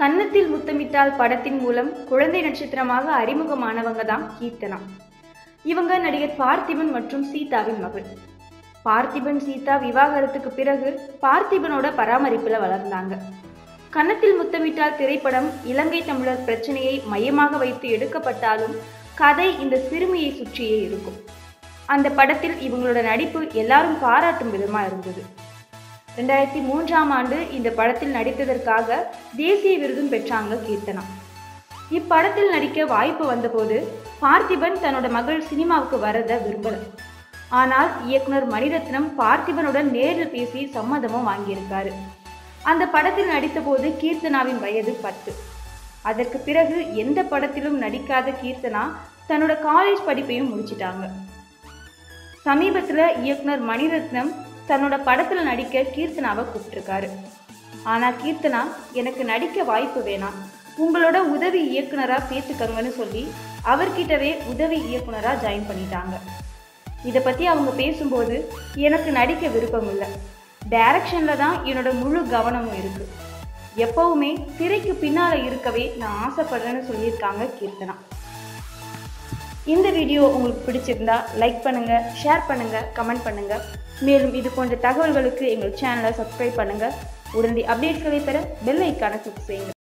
கன்னத்தில் முத்தமிட்டால் படத்தின் மூலம் குழந்தை நட்சத்திரமாக அறிமுகமானவங்க தான் கீர்த்தனா. இவங்க நடிகர் பார்த்திபன் மற்றும் சீதாவின் மகள். பார்த்திபன் சீதா விவாகரத்துக்கு பிறகு பார்த்திபனோட பராமரிப்புல வளர்ந்தாங்க. கன்னத்தில் முத்தமிட்டால் திரைப்படம் இலங்கை தமிழர் பிரச்சனையை மையமாக வைத்து எடுக்கப்பட்டாலும் கதை இந்த சிறுமியை சுற்றியே இருக்கும். அந்த படத்தில் இவங்களோட நடிப்பு எல்லாரும் பாராட்டும் விதமாக இருந்தது. ரெண்டாயிரத்தி மூன்றாம் ஆண்டு இந்த படத்தில் நடித்ததற்காக தேசிய விருதும் பெற்றாங்க கீர்த்தனா. இப்படத்தில் நடிக்க வாய்ப்பு வந்தபோது பார்த்திபன் தன்னோட மகள் சினிமாவுக்கு வரத விரும்பல. ஆனால் இயக்குனர் மணிரத்னம் பார்த்திபனுடன் நேரில் பேசி சம்மதமும் வாங்கியிருக்காரு. அந்த படத்தில் நடித்தபோது கீர்த்தனாவின் வயது பத்து. அதற்கு பிறகு எந்த படத்திலும் நடிக்காத கீர்த்தனா தன்னோட காலேஜ் படிப்பையும் முடிச்சிட்டாங்க. சமீபத்தில் இயக்குனர் மணிரத்னம் தன்னோட படத்தில் நடிக்க கீர்த்தனாவை கூப்பிட்டுருக்காரு. ஆனால் கீர்த்தனா எனக்கு நடிக்க வாய்ப்பு வேணாம். உங்களோட உதவி இயக்குனராக சேர்த்துக்கங்கன்னு சொல்லி அவர்கிட்டவே உதவி இயக்குனராக ஜாயின் பண்ணிட்டாங்க. இதை பற்றி அவங்க பேசும்போது எனக்கு நடிக்க விருப்பம் இல்லை. டைரக்ஷனில் தான் என்னோட முழு கவனமும் இருக்குது எப்போவுமே திரைக்கு பின்னால் இருக்கவே நான் ஆசைப்படுறேன்னு சொல்லியிருக்காங்க கீர்த்தனா. இந்த வீடியோ உங்களுக்கு பிடிச்சிருந்தா லைக் பண்ணுங்கள் ஷேர் பண்ணுங்கள் கமெண்ட் பண்ணுங்கள் மேலும் இது போன்ற தகவல்களுக்கு எங்கள் சேனலை சப்ஸ்கிரைப் பண்ணுங்கள் உடனடி அப்டேட்களை பெற பெல் ஐக்கான கிளிக் செய்யுங்கள்